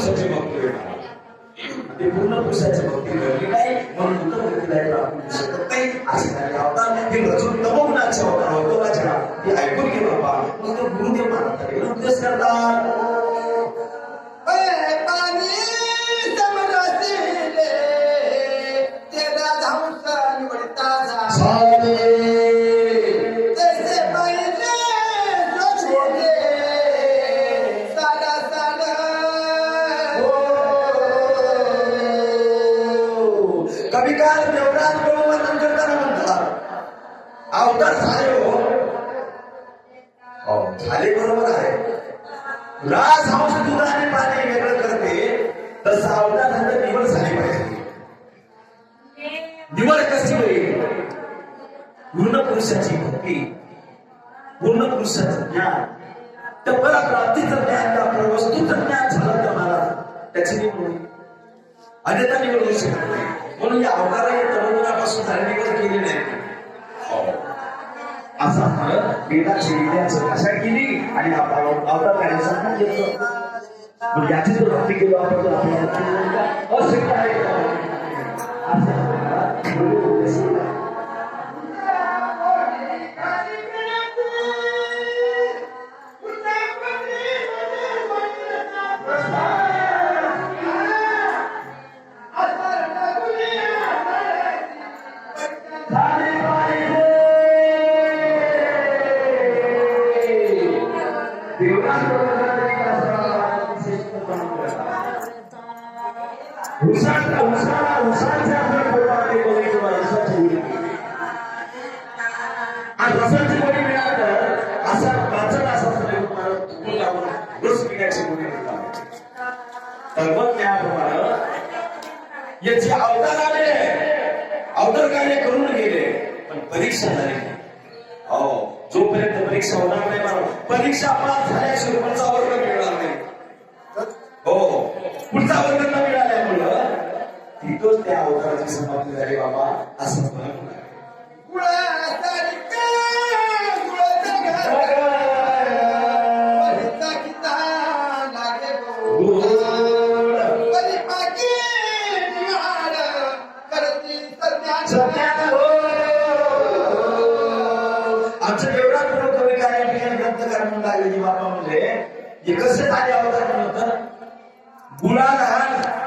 पुरुषाची भक्ती होणार ते पूर्ण पुरुषाची भक्ती घडली नाही म्हणून उत्तर गतीला प्राप्त होऊ शकत नाही असे काही अवतार हे रचून तमोगुणाचे अवतार होतो माझ्या हे ऐकून घे बाबा. मग ते गुरुदेव मानतात. हे उपदेश करतात. कवी काल देवराज प्रभू वर्णन करताना म्हणतात अवतार झाले हो. झाले बरोबर आहे. राज हंस दूध आणि पाणी वेगळं करते तसं अवतार झालं निवड झाली पाहिजे. निवड कशी होईल? पूर्ण पुरुषाची भक्ती पूर्ण पुरुषाचं ज्ञान तर मला प्राप्तीचं ज्ञान त्या वस्तूचं ज्ञान झालं तर मला त्याची निवड होईल. अन्यथा निवड होऊ शकत. नाही म्हणून या अवताराने तरुणापासून धार्मिकच निवड केली नाही. हो. असा फरक वेदाची विद्याचं कशा केली? आणि आपला अवतार काढण्याचा घेतलं याची जर भक्ती केली आपण तर आपल्याला भक्ती अशक्य आहे उसाचा उसाला उसाच्या आपण बघितलं उसाची आणि रसाची मिळालं असा वाचन असा प्रयोग मला तुटून लागून पिण्याची उडी मिळतात तत्वज्ञानाप्रमाणे अवतार आले अवतार कार्य करून गेले पण परीक्षा झाली नाही. परीक्षा होणार नाही मला परीक्षा पास झाल्याशिवाय पुढचा वर्ग मिळणार नाही. हो, हो. पुढचा वर्ग न मिळाल्यामुळं तिथंच त्या अवताराची समाप्ती झाली बाबा. असं म्हणजे हे कसे झाले अवतार म्हणून. तर गुळाला